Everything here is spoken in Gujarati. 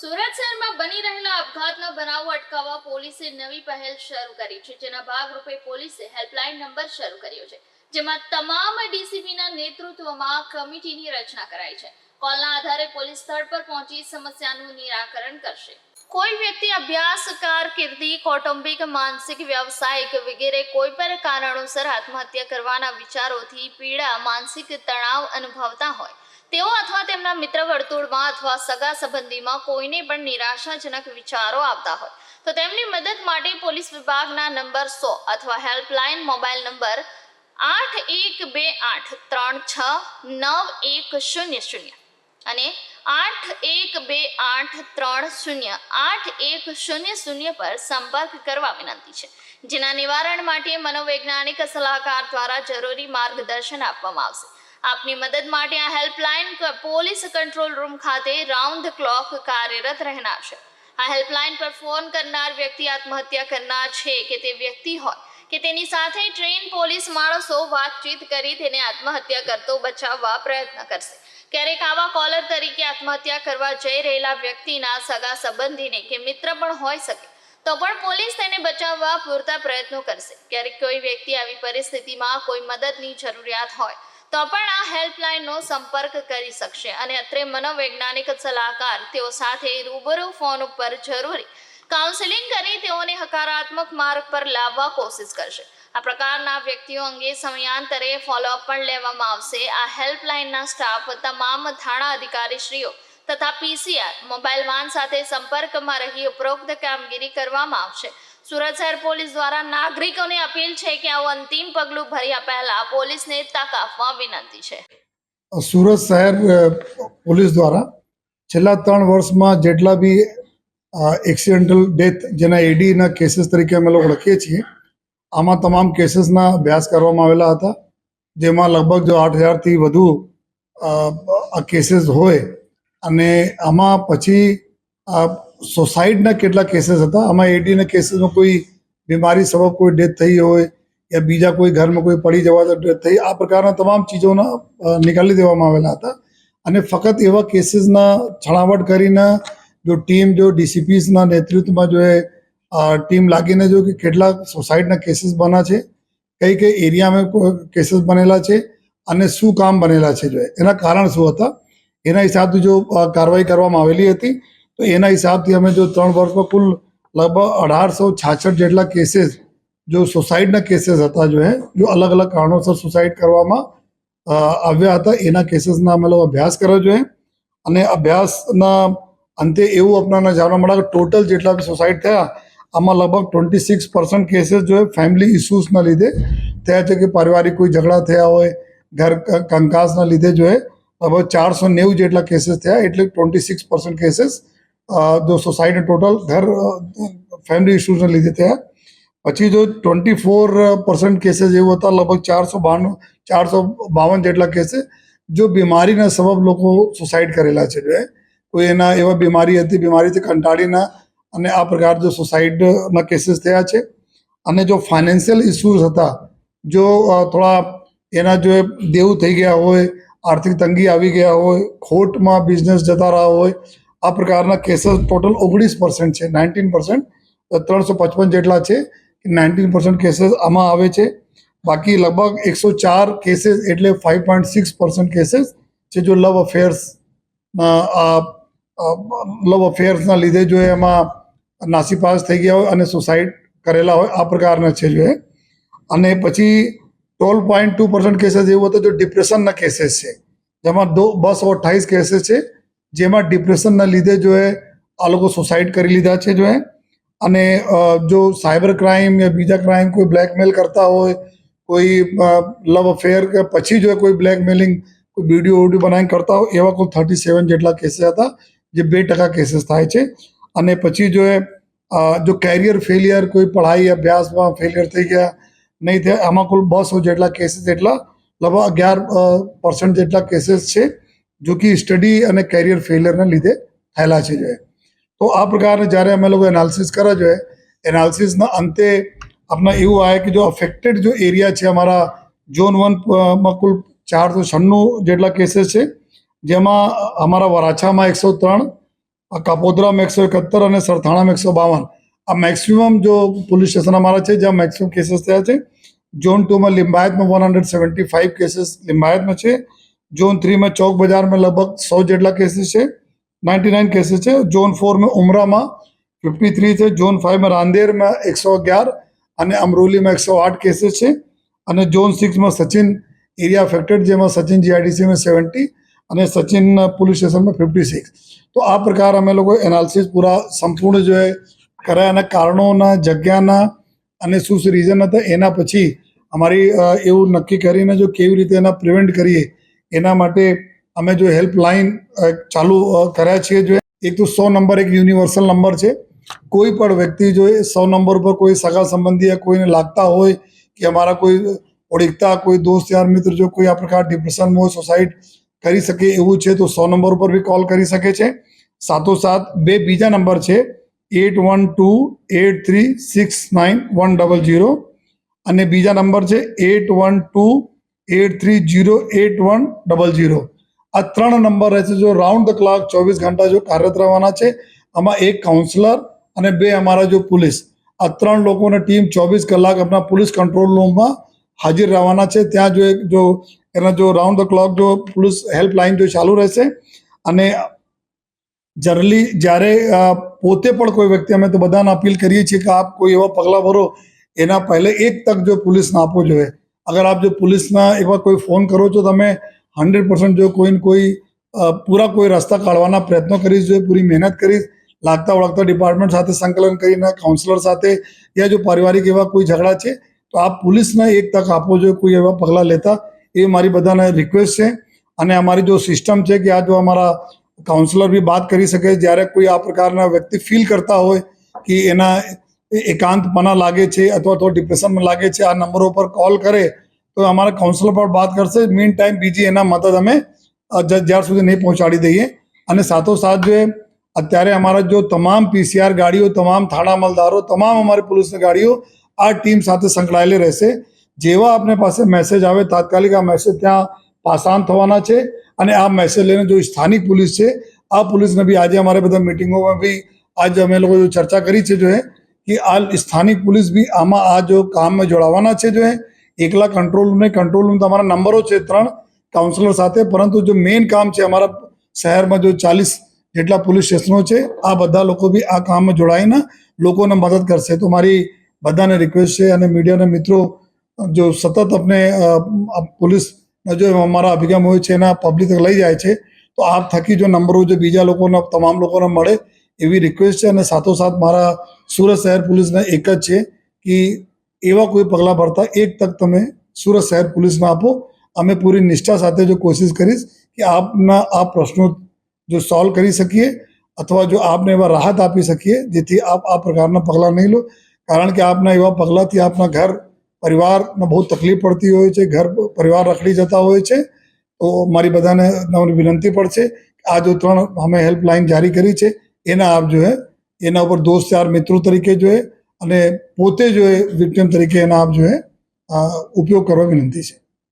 સુરત શહેરમાં બની રહેલા આપઘાતના બનાવો અટકાવવા પોલીસે નવી પહેલ શરૂ કરી છે. જેના ભાગરૂપે પોલીસે હેલ્પલાઇન નંબર શરૂ કર્યો છે, જેમાં તમામ ડીસીપીના નેતૃત્વમાં કમિટીની રચના કરાઈ છે. કોલના આધારે પોલીસ સ્થળ પર પહોંચી સમસ્યાનું નિરાકરણ કરશે. કોઈ વ્યક્તિ અભ્યાસ કારકિર્દી કૌટુંબિક, માનસિક, વ્યવસાયિક વગેરે કોઈ પણ કારણોસર આત્મહત્યા કરવાના વિચારોથી પીડા, માનસિક તણાવ અનુભવતા હોય. તેઓ અથવા તેમના મિત્ર વર્તુળમાં અથવા સગા સંબંધીમાં કોઈને પણ નિરાશાજનક વિચારો આવતા હોય. તો તેમની મદદ માટે પોલીસ વિભાગના નંબર સો અથવા હેલ્પલાઇન મોબાઈલ નંબર આઠ એક બે આઠ ત્રણ છ નવ એક શૂન્ય શૂન્ય અને આઠ એક બે આઠ ત્રણ શૂન્ય આઠ એક શૂન્ય શૂન્ય પર સંપર્ક કરવા વિનંતી છે. જેના નિવારણ માટે મનોવૈજ્ઞાનિક સલાહકાર દ્વારા જરૂરી માર્ગદર્શન આપવામાં આવશે. આપની મદદ માટે આ હેલ્પલાઇન પોલીસ કંટ્રોલ રૂમ ખાતે રાઉન્ડ ક્લોક કાર્યરત રહેનાર છે. આ હેલ્પલાઇન પર ફોન કરનાર વ્યક્તિ આત્મહત્યા કરનાર છે કે તે વ્યક્તિ હોય, કે તેની સાથે ટ્રેન પોલીસ માણસો વાતચીત કરી તેને આત્મહત્યા કરતો બચાવવા પ્રયત્ન કરશે. ક્યારેક આવા કોલર તરીકે આત્મહત્યા કરવા જઈ રહેલા વ્યક્તિના સગા સંબંધીને કે મિત્ર પણ હોઈ શકે, તો પણ પોલીસ તેને બચાવવા પૂરતા પ્રયત્નો કરશે. ક્યારેક કોઈ વ્યક્તિ આવી પરિસ્થિતિમાં કોઈ મદદની જરૂરિયાત હોય તો પણ આ હેલ્પલાઇનનો સંપર્ક કરી શકશે અને અત્રે મનોવૈજ્ઞાનિક સલાહકાર તેઓ સાથે રૂબરૂ ફોન ઉપર જરૂરી કાઉન્સેલિંગ કરી તેઓને હકારાત્મક માર્ગ પર લાવવા કોશિશ કરશે. આ પ્રકારના વ્યક્તિઓ અંગે સમયાંતરે ફોલોઅપ પણ લેવામાં આવશે. આ હેલ્પલાઇનના સ્ટાફ તમામ થાણા અધિકારીશ્રીઓ તથા પીસીઆર, મોબાઈલ વાન સાથે સંપર્કમાં રહી ઉપરોક્ત કામગીરી કરવામાં આવશે. સુરત શહેર પોલીસ દ્વારા નાગરિકોને અપીલ છે કે આવું અંતિમ પગલું ભર્યા પહેલા પોલીસને તક આપવા વિનંતી છે. સુરત શહેર પોલીસ દ્વારા છેલ્લા ત્રણ વર્ષમાં જેટલા બી એક્સિડન્ટલ ડેથ જેના એડીના કેસીસ તરીકે અમે લોકો લખીએ છીએ, આમાં તમામ કેસીસના અભ્યાસ કરવામાં આવેલા હતા, જેમાં લગભગ જો આઠ હજારથી વધુ કેસીસ હોય અને આમાં પછી સોસાઇડના કેટલા કેસીસ હતા? આમાં એડીના કેસીસમાં કોઈ બીમારી, સબબ કોઈ ડેથ થઈ હોય યા બીજા કોઈ ઘરમાં કોઈ પડી જવા ડેથ થઈ, આ પ્રકારના તમામ ચીજોના નિકાલી દેવામાં આવેલા હતા. અને ફક્ત એવા કેસીસના છણાવટ કરીને જો ટીમ, જો ડીસીપીસના નેતૃત્વમાં જો એ ટીમ લાગીને જો કે કેટલા સોસાઇટના કેસીસ બના છે, કઈ કઈ એરિયામાં કેસીસ બનેલા છે અને શું કામ બનેલા છે જો. એના કારણ શું હતા? એના હિસાબથી જો કાર્યવાહી કરવામાં આવેલી હતી. તો એના હિસાબથી અમે જો ત્રણ વર્ષમાં કુલ લગભગ અઢારસો છાછઠ જેટલા કેસીસ જો સુસાઇડના કેસીસ હતા જો હે, જો અલગ અલગ કારણોસર સુસાઇડ કરવામાં આવ્યા હતા, એના કેસીસના અમે લોકો અભ્યાસ કર્યો જોઈએ અને અભ્યાસના અંતે એવું આપણને જાણવા મળ્યા કે ટોટલ જેટલા બી સુસાઇડ થયા, આમાં લગભગ ટ્વેન્ટી સિક્સ પર્સન્ટ કેસીસ જો ફેમિલી ઇસ્યુઝના લીધે થયા છે કે પારિવારિક કોઈ ઝઘડા થયા હોય, ઘર કંકાસના લીધે જો લગભગ ચારસો નેવું જેટલા કેસીસ થયા, એટલે ટ્વેન્ટી સિક્સ પર્સન્ટ કેસીસ જો સોસાયટી ટોટલ ઘર ફેમિલી ઇશ્યુઝને લીધે થયા પછી જો ટ્વેન્ટી ફોર પર્સન્ટ કેસીસ એવું હતા લગભગ ચારસો બાણું ચારસો બાવન જેટલા કેસીસ જો બીમારીના સબબ લોકો સુસાઇડ કરેલા છે જો કોઈ એના એવા બીમારી હતી બીમારીથી કંટાળીના અને આ પ્રકાર જો સુસાઇડના કેસીસ થયા છે અને જો ફાઇનાન્શિયલ ઇસ્યુઝ હતા જો થોડા એના જો દેવું થઈ ગયા હોય આર્થિક તંગી આવી ગયા હોય ખોટમાં બિઝનેસ જતા રહ્યા હોય આ પ્રકારના કેસીસ ટોટલ ઓગણીસ પર્સન્ટ છે નાઇન્ટીન પર્સન્ટ ત્રણસો પચપન જેટલા છે નાઇન્ટીન પર્સન્ટ કેસીસ આમાં આવે છે. બાકી લગભગ એકસો ચાર કેસીસ એટલે five point six percent cases છે જો લવ અફેર્સ લવ અફેર્સના લીધે જો એમાં નાસીપાસ થઈ ગયા હોય અને સુસાઇડ કરેલા હોય, આ પ્રકારના છે જો એ. અને પછી twelve point two percent cases એવું હતું, જો ડિપ્રેશનના કેસીસ છે, જેમાં દો, બસો અઠ્ઠાવીસ કેસીસ છે જેમાં ડિપ્રેશનના લીધે જો એ આ લોકો સુસાઇડ કરી લીધા છે જો એ. અને જો સાયબર ક્રાઇમ કે બીજા ક્રાઇમ કોઈ બ્લેકમેલ કરતા હોય, કોઈ લવ અફેર કે પછી જો કોઈ બ્લેકમેલિંગ કોઈ વીડિયો ઓડિયો બનાવીને કરતા હોય, એવા કોઈ થર્ટી સેવન જેટલા કેસીસ હતા, જે બે ટકા કેસીસ થાય છે. અને પછી જો એ જો કેરિયર ફેલિયર કોઈ પઢાઈ, અભ્યાસમાં ફેલિયર થઈ ગયા, નહીં થયા, આમાં કુલ બસો જેટલા કેસીસ એટલા લગભગ અગિયાર પર્સન્ટ જેટલા કેસીસ છે. જો કે સ્ટડી અને કેરિયર ફેલિયરના લીધે થયેલા છે જોઈએ તો આ પ્રકારે જ્યારે અમે લોકો એનાલિસિસ કરવા જોઈએ એનાલિસિસના અંતે આપણા એવું આવે કે જો અફેક્ટેડ જો એરિયા છે અમારા ઝોન વનમાં કુલ ચારસો છન્નું જેટલા કેસીસ છે, જેમાં અમારા વરાછામાં એકસો ત્રણ કાપોદરામાં એકસો એકહત્તર અને સરથાણામાં એકસો બાવન. આ મેક્સિમમ જો પોલીસ સ્ટેશન અમારા છે, જ્યાં મેક્સિમમ કેસીસ થયા છે ઝોન ટુમાં લિંબાયતમાં one hundred seventy five cases લિંબાયતમાં છે ઝોન થ્રીમાં ચોક બજારમાં લગભગ સો જેટલા કેસીસ છે નાઇન્ટી નાઇન કેસીસ છે ઝોન ફોરમાં ઉમરામાં ફિફ્ટી થ્રી છે ઝોન ફાઇવમાં રાંદેરમાં એકસો અગિયાર અને અમરોલીમાં એકસો આઠ કેસીસ છે અને ઝોન સિક્સમાં સચિન એરિયા અફેક્ટેડ જેમાં સચિન જીઆઈડીસીમાં સેવન્ટી અને સચિન પોલીસ સ્ટેશનમાં ફિફ્ટી સિક્સ તો આ પ્રકાર અમે લોકો એનાલિસિસ પૂરા સંપૂર્ણ જો કર્યા અને કારણોના જગ્યાના અને શું શું રીઝન હતા એના પછી અમારી એવું નક્કી કરીને જો કેવી રીતે એના પ્રિવેન્ટ કરીએ એના માટે અમે જો હેલ્પલાઇન ચાલુ કર્યા છીએ જો, એક તો સો નંબર એક યુનિવર્સલ નંબર છે. કોઈ પણ વ્યક્તિ જો એ સો નંબર પર કોઈ સગા સંબંધી કોઈને લાગતા હોય કે અમારા કોઈ ઓળખતા, કોઈ દોસ્ત, યાર, મિત્ર જો કોઈ આ પ્રકાર ડિપ્રેશનમાં હોય સોસાઇડ કરી શકે એવું છે તો સો નંબર ઉપર બી કોલ કરી શકે છે. સાથોસાથ બે બીજા નંબર છે, eight one two eight three six nine one double zero અને બીજા નંબર છે, eight one two eight three zero eight one double zero. આ ત્રણ નંબર રહેશે જો રાઉન્ડ ધ ક્લાક ચોવીસ ઘંટા જો કાર્યરત રહેવાના છે, આમાં એક કાઉન્સલર અને બે અમારા જો પોલીસ આ ત્રણ લોકોને ટીમ ચોવીસ કલાક આપણા પોલીસ કંટ્રોલ રૂમમાં હાજર રહેવાના છે. ત્યાં જો એક જો એના જો રાઉન્ડ ધ ક્લોક જો પોલીસ હેલ્પલાઇન જો ચાલુ રહેશે અને જનરલી જ્યારે પોતે પણ કોઈ વ્યક્તિ અમે તો બધાને અપીલ કરીએ છીએ કે આપ કોઈ એવા પગલાં ભરો, એના પહેલે એક તક જો પોલીસને આપવો જોઈએ. અગર આપ જો પોલીસના એવા કોઈ ફોન કરો છો, તમે હંડ્રેડ પર્સન્ટ જો કોઈને કોઈ પૂરા કોઈ રસ્તા કાઢવાના પ્રયત્નો કરીશ જોઈએ પૂરી મહેનત કરીશ, લાગતા ઓળખતા ડિપાર્ટમેન્ટ સાથે સંકલન કરીને કાઉન્સિલર સાથે યા જો પારિવારિક એવા કોઈ ઝઘડા છે, તો આપ પોલીસને એક તક આપો જોઈએ કોઈ એવા પગલાં લેતા, એ મારી બધાને રિક્વેસ્ટ છે. અને અમારી જો સિસ્ટમ છે કે આ જો અમારા કાઉન્સિલર બી વાત કરી શકે, જ્યારે કોઈ આ પ્રકારના વ્યક્તિ ફીલ કરતા હોય કે એના એકાંતપના લાગે છે અથવા તો ડિપ્રેશનમાં લાગે છે, આ નંબરો પર કોલ કરે તો અમારા કાઉન્સલર પર વાત કરશે. મીન ટાઈમ બીજી એના મદદ અમે જ્યાર સુધી નહીં પહોંચાડી દઈએ. અને સાથોસાથ જો એ, અત્યારે અમારા જો તમામ પીસીઆર ગાડીઓ, તમામ થાણા અમલદારો તમામ અમારી પોલીસની ગાડીઓ આ ટીમ સાથે સંકળાયેલી રહેશે. જેવા આપને પાસે મેસેજ આવે, તાત્કાલિક આ મેસેજ ત્યાં પાસાન થવાના છે. અને આ મેસેજ લઈને જો સ્થાનિક પોલીસ છે, આ પોલીસને બી આજે અમારે બધા મિટિંગોમાં બી આજે અમે લોકો ચર્ચા કરી છે જો એ. કે આ સ્થાનિક પોલીસ બી આમાં આ જો કામમાં જોડાવાના છે જો એકલા કંટ્રોલ રૂમ કંટ્રોલ રૂમ તમારા નંબરો છે ત્રણ કાઉન્સિલર સાથે, પરંતુ જો મેઇન કામ છે અમારા શહેરમાં જો ચાલીસ જેટલા પોલીસ સ્ટેશનો છે, આ બધા લોકો બી આ કામમાં જોડાઈને લોકોને મદદ કરશે. તો મારી બધાને રિક્વેસ્ટ છે અને મીડિયાના મિત્રો, જો સતત આપણે પોલીસ જો અમારા અભિગમ હોય છે એના પબ્લિક લઈ જાય છે, તો આપ થકી જો નંબરો જો બીજા લોકોને, તમામ લોકોને મળે એવી રિક્વેસ્ટ છે અને સાથોસાથ મારા સુરત શહેર પોલીસને એક જ છે કે એવા કોઈ પગલાં ભરતા એક તક તમે સુરત શહેર પોલીસને આપો. અમે પૂરી નિષ્ઠા સાથે જો કોશિશ કરીશ કે આપના આ પ્રશ્નો જો સોલ્વ કરી શકીએ અથવા જો આપને એવા રાહત આપી શકીએ, જેથી આપ આ પ્રકારના પગલાં નહીં લો. કારણ કે આપના એવા પગલાંથી આપના ઘર, પરિવારને બહુ તકલીફ પડતી હોય છે, ઘર, પરિવાર રખડી જતા હોય છે. તો મારી બધાને વિનંતી પણ કે આ જો ત્રણ અમે હેલ્પલાઇન જારી કરી છે. એના આપ જો એના ઉપર દોસ્ત યાર, મિત્રો તરીકે જો અને પોતે જો એ વિક્ટિમ તરીકે એના આપ જો હે ઉપયોગ કરવા વિનંતી છે.